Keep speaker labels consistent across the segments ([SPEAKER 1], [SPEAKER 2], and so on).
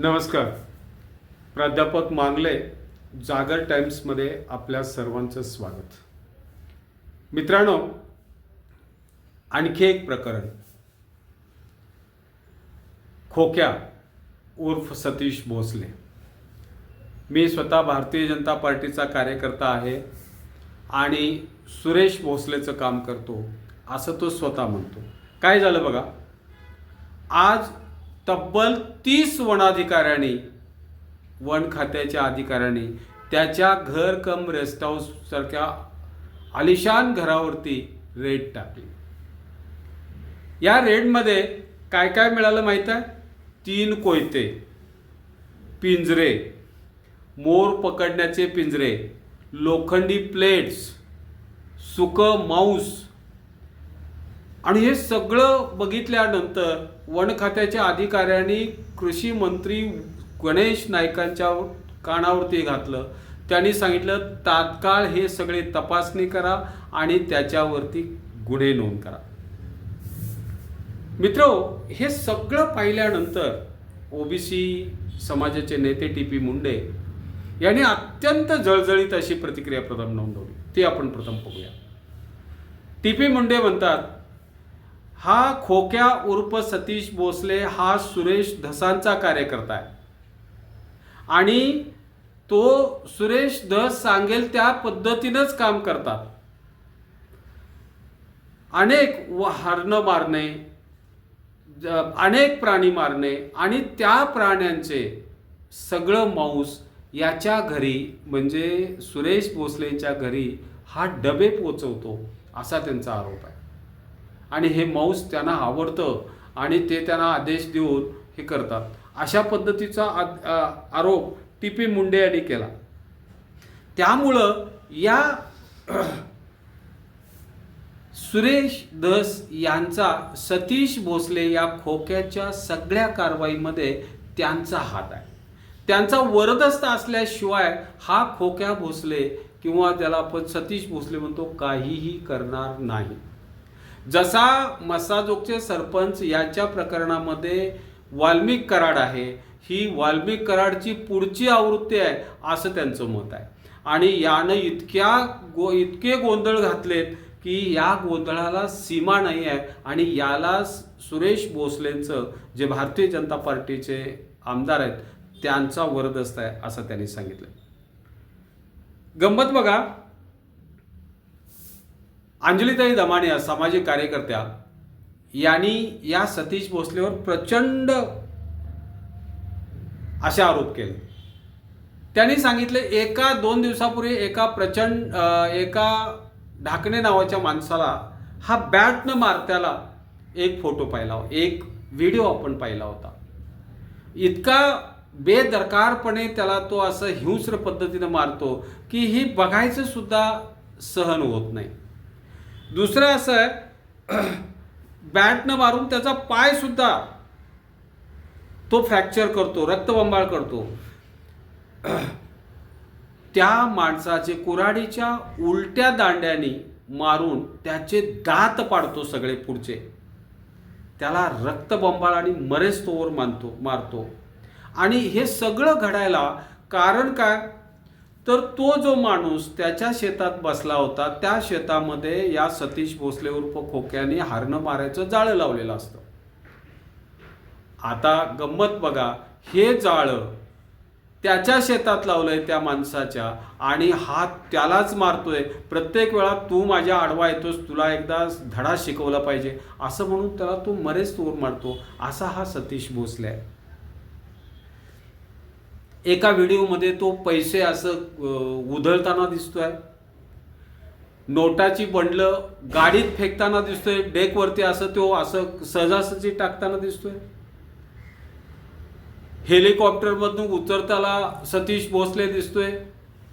[SPEAKER 1] नमस्कार. प्राध्यापक मांगले जागर टाइम्समध्ये आपल्या सर्वांचं स्वागत. मित्रांनो आणखी एक प्रकरण. खोक्या उर्फ सतीश भोसले. मी स्वतः भारतीय जनता पार्टीचा कार्यकर्ता आहे आणि सुरेश भोसलेचं काम करतो असं तो स्वतः म्हणतो. काय झालं बघा? आज तब्बल तीस वनाधिकाऱ्यांनी वन खात्याच्या अधिकाऱ्यांनी त्याच्या घर कम रेस्ट हाऊस सारख्या आलिशान घरावरती रेड टाकली. या रेडमध्ये काय काय मिळालं माहीत आहे? तीन कोयते पिंजरे मोर पकडण्याचे पिंजरे लोखंडी प्लेट्स सुकं मांस आणि हे सगळं बघितल्यानंतर वन खात्याच्या अधिकाऱ्यांनी कृषी मंत्री गणेश नाईकांच्या कानावरती घातलं. त्यांनी सांगितलं तात्काळ हे सगळे तपासणी करा आणि त्याच्यावरती गुन्हे नोंद करा. मित्र हे सगळं पाहिल्यानंतर ओबीसी समाजाचे नेते टी पी मुंडे यांनी अत्यंत जळजळीत अशी प्रतिक्रिया प्रथम नोंदवली. ती आपण प्रथम बघूया. टी पी मुंडे म्हणतात हा खोक्या उर्फ सतीश भोसले हा सुरेश धसांचा कार्यकर्ता आहे. आणि तो सुरेश धस सांगेल त्या पद्धतीनंच काम करतात. अनेक व हरणं मारणे अनेक प्राणी मारणे आणि त्या प्राण्यांचे सगळं मांस याच्या घरी म्हणजे सुरेश भोसलेच्या घरी हा डबे पोचवतो असा त्यांचा आरोप आहे. आणि हे मांस त्यांना आवडतं आणि ते त्यांना आदेश देऊन हे करतात. अशा पद्धतीचा आरोप टी पी मुंडे यांनी केला. त्यामुळं या सुरेश धस यांचा सतीश भोसले या खोक्याच्या सगळ्या कारवाईमध्ये त्यांचा हात आहे. त्यांचा वरदस्त असल्याशिवाय हा खोक्या भोसले किंवा त्याला आपण सतीश भोसले म्हणतो काहीही करणार नाही. जसा मसाजोगचे सरपंच याच्या प्रकरणामध्ये वाल्मिक कराड आहे ही वाल्मिक कराडची पुढची आवृत्ती आहे असं त्यांचं मत आहे. आणि यानं इतक्या गो इतके गोंधळ घातलेत की या गोंधळाला सीमा नाही आहे आणि याला सुरेश भोसलेंचं जे भारतीय जनता पार्टीचे आमदार आहेत त्यांचा वरदस्त आहे असं त्यांनी सांगितलं. गंमत बघा. अंजलीताई दमानिया सामाजिक कार्यकर्त्या यांनी या सतीश भोसलेवर प्रचंड असे आरोप केले. त्यांनी सांगितले एका दोन दिवसापूर्वी एका प्रचंड एका ढाकणे नावाच्या माणसाला हा बॅट न मारत्याला एक फोटो पाहिला एक व्हिडिओ आपण पाहिला होता. इतका बेदरकारपणे त्याला तो असं हिंस्र पद्धतीनं मारतो की ही बघायचं सुद्धा सहन होत नाही. दुसरं असं आहे बॅटनं मारून त्याचा पायसुद्धा तो फ्रॅक्चर करतो रक्तबंबाळ करतो. त्या माणसाचे कुऱ्हाडीच्या उलट्या दांड्यानी मारून त्याचे दात पाडतो सगळे पुढचे. त्याला रक्तबंबाळ आणि मरेस्तोवर मानतो मारतो. आणि हे सगळं घडायला कारण काय? तर तो जो माणूस त्याच्या शेतात बसला होता त्या शेतामध्ये या सतीश भोसले उर्फ खोक्याने हारणं मारायचं जाळं लावलेलं असतं. आता गंमत बघा हे जाळं त्याच्या शेतात लावलंय त्या माणसाच्या आणि हा त्यालाच मारतोय. प्रत्येक वेळा तू माझ्या आडवा येतोस तुला एकदा धडा शिकवला पाहिजे. असं म्हणून त्याला तू मरेच तोर मारतो. असा हा सतीश भोसले आहे. एका व्हिडिओमध्ये तो पैसे असं उधळताना उधळताना दिसतोय. नोटाची बंडलं गाडीत फेकताना दिसतोय डेकवरती असं तो असं सहजासहजी टाकताना दिसतोय. हेलिकॉप्टरमधून उतरताना सतीश भोसले दिसतोय.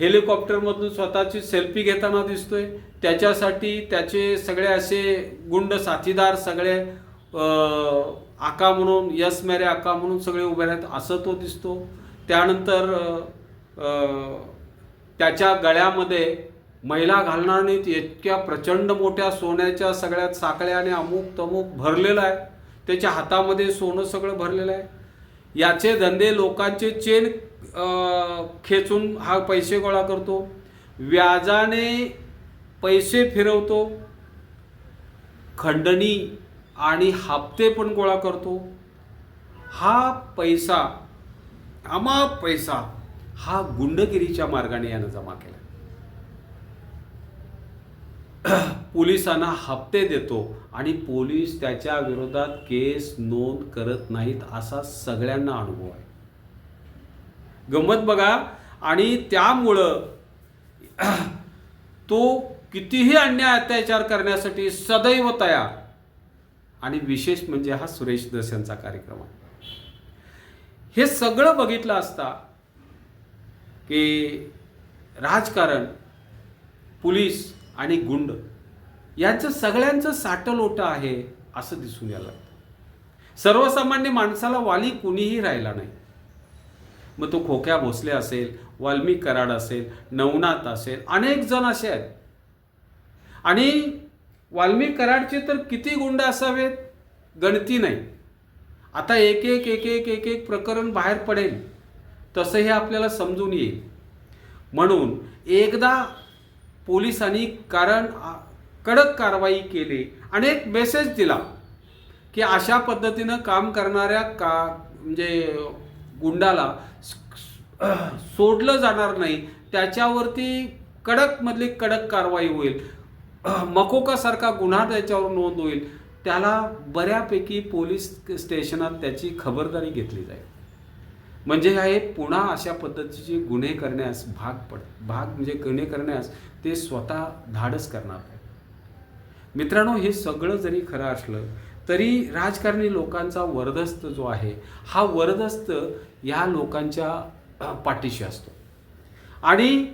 [SPEAKER 1] हेलिकॉप्टरमधून स्वतःची सेल्फी घेताना दिसतोय. त्याच्यासाठी त्याचे सगळे असे गुंड साथीदार सगळे आका म्हणून यस मेरे आका म्हणून सगळे उभे राहत असं तो दिसतो. त्यानंतर त्याच्या गळ्यामध्ये महिला घालणार नाहीत. इतक्या प्रचंड मोठ्या सोन्याच्या सगळ्यात साकळ्या आणि अमुक तमुक भरलेलं आहे. त्याच्या हातामध्ये सोनं सगळं भरलेलं आहे. याचे धंदे लोकांचे चेन खेचून हा पैसे गोळा करतो. व्याजाने पैसे फिरवतो. खंडणी आणि हप्ते पण गोळा करतो. हा पैसा कामा पैसा हा गुंडगिरीच्या मार्गाने यानं जमा केला. पोलिसांना हप्ते देतो आणि पोलीस त्याच्या विरोधात केस नोंद करत नाहीत असा सगळ्यांना अनुभव आहे. गंमत बघा आणि त्यामुळं तो कितीही अन्याय अत्याचार करण्यासाठी सदैव तयार. आणि विशेष म्हणजे हा सुरेश दस यांचा कार्यक्रम आहे. हे सगळं बघितलं असता की राजकारण पोलीस आणि गुंड यांचं सगळ्यांचं साटलोटं आहे असं दिसून यायला लागतं. सर्वसामान्य माणसाला वाली कुणीही राहिला नाही. मग तो खोक्या भोसले असेल वाल्मिक कराड असेल नवनाथ असेल अनेक जण असे आहेत. आणि वाल्मी कराडचे तर किती गुंड असावेत? गणती नाही. आता एक एक एक एक एक एक प्रकरण बाहेर पडेल. तसं हे आपल्याला समजून येईल. म्हणून एकदा पोलिसांनी कारण कडक कारवाई केली आणि एक मेसेज दिला की अशा पद्धतीनं काम करणाऱ्या का म्हणजे गुंडाला सोडलं जाणार नाही. त्याच्यावरती कडकमधली कडक कारवाई होईल. मकोकासारखा गुन्हा त्याच्यावर नोंद होईल. त्याला बऱ्यापैकी पोलीस स्टेशनात त्याची खबरदारी घेतली जाईल. म्हणजे हे पुन्हा अशा पद्धतीचे गुन्हे करण्यास भाग पड भाग म्हणजे गुन्हे करण्यास ते स्वतः धाडस करणार आहे मित्रांनो हे सगळं जरी खरं असलं तरी राजकारणी लोकांचा वरदस्त जो आहे हा वरदस्त या लोकांच्या पाठीशी असतो. आणि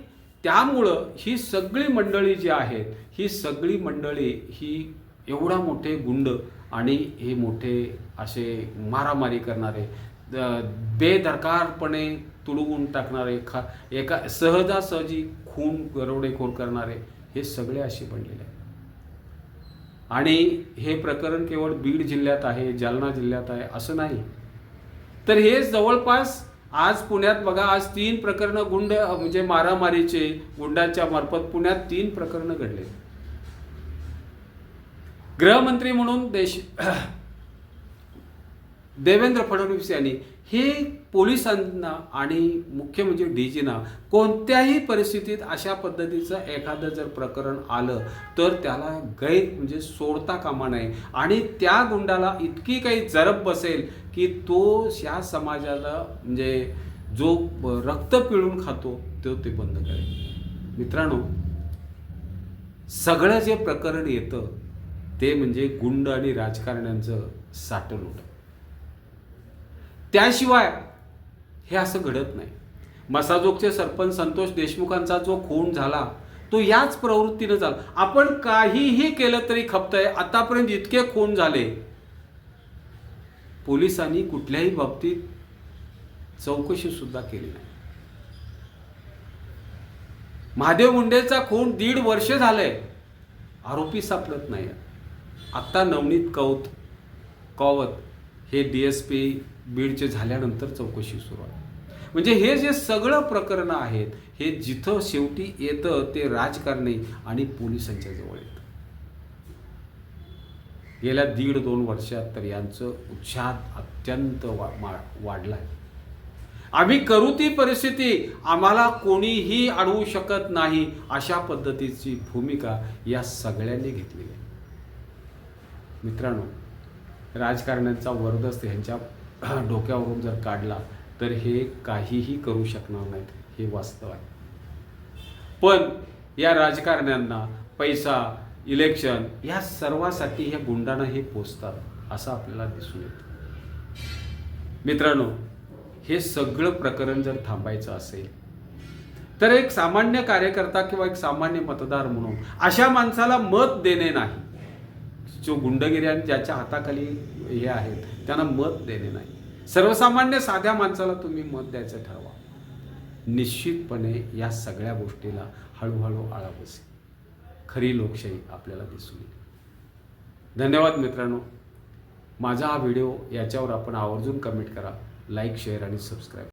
[SPEAKER 1] त्यामुळं ही सगळी मंडळी जी आहेत ही सगळी मंडळी ही एवढा मोठे गुंड आणि हे मोठे असे मारामारी करणारे बेदरकारपणे तुडवून टाकणारे खा एका सहजासहजी खून गरवडेखोर करणारे हे सगळे असे बनलेले आहेत. आणि हे प्रकरण केवळ बीड जिल्ह्यात आहे जालना जिल्ह्यात आहे असं नाही. तर हे जवळपास आज पुण्यात बघा आज तीन प्रकरणं गुंड म्हणजे मारामारीचे गुंडांच्या मार्फत पुण्यात तीन प्रकरणं घडले गृहमंत्री म्हणून देश देवेंद्र फडणवीस यांनी हे पोलिसांना आणि मुख्य म्हणजे डी जीना कोणत्याही परिस्थितीत अशा पद्धतीचं एखादं जर प्रकरण आलं तर त्याला गैर म्हणजे सोडता कामा नये. आणि त्या गुंडाला इतकी काही जरब बसेल की तो ह्या समाजाला म्हणजे जो रक्त पिळून खातो तो ते बंद करेल. मित्रांनो सगळं जे प्रकरण येतं ते म्हणजे गुंड आणि राजकारण्यांचं साठलोट त्याशिवाय हे असं घडत नाही. मसाजोगचे सरपंच संतोष देशमुखांचा जो खून झाला तो याच प्रवृत्तीनं झाला. आपण काहीही केलं तरी खपतंय. आतापर्यंत इतके खून झाले. पोलिसांनी कुठल्याही बाबतीत चौकशी सुद्धा केली नाही. महादेव मुंडेचा खून दीड वर्ष झालंय. आरोपी सापडत नाही आत्ता नवनीत कौत कौवत हे डी एस पी बीडचे झाल्यानंतर चौकशी सुरू आहे. म्हणजे हे जे सगळं प्रकरणं आहेत हे जिथं शेवटी येतं ते राजकारणी आणि पोलिसांच्या जवळ येतं. गेल्या दीड दोन वर्षात तर यांचं उत्साह अत्यंत वा वाढला आहे आम्ही करू ती परिस्थिती आम्हाला कोणीही अडवू शकत नाही अशा पद्धतीची भूमिका या सगळ्यांनी घेतलेली आहे. मित्रांनो राजकारण्यांचा वरदस्त ह्यांच्या डोक्यावरून जर काढला तर हे काहीही करू शकणार नाहीत हे वास्तव आहे. पण या राजकारण्यांना पैसा इलेक्शन या सर्वासाठी ह्या गुंडांना हे पोचतात असं आपल्याला दिसून येतं. मित्रांनो हे सगळं प्रकरण जर थांबायचं असेल तर एक सामान्य कार्यकर्ता किंवा एक सामान्य मतदार म्हणून अशा माणसाला मत देणे नाही. जो गुंडगिरी आणि ज्याच्या हाताखाली हे आहेत त्यांना मत देणे नाही. सर्वसामान्य साध्या माणसाला तुम्ही मत द्यायचं ठरवा. निश्चितपणे या सगळ्या गोष्टीला हळूहळू आळा बसेल खरी लोकशाही आपल्याला दिसून येईल. धन्यवाद मित्रांनो. माझा हा व्हिडिओ याच्यावर आपण आवर्जून कमेंट करा लाईक शेअर आणि सबस्क्राईब.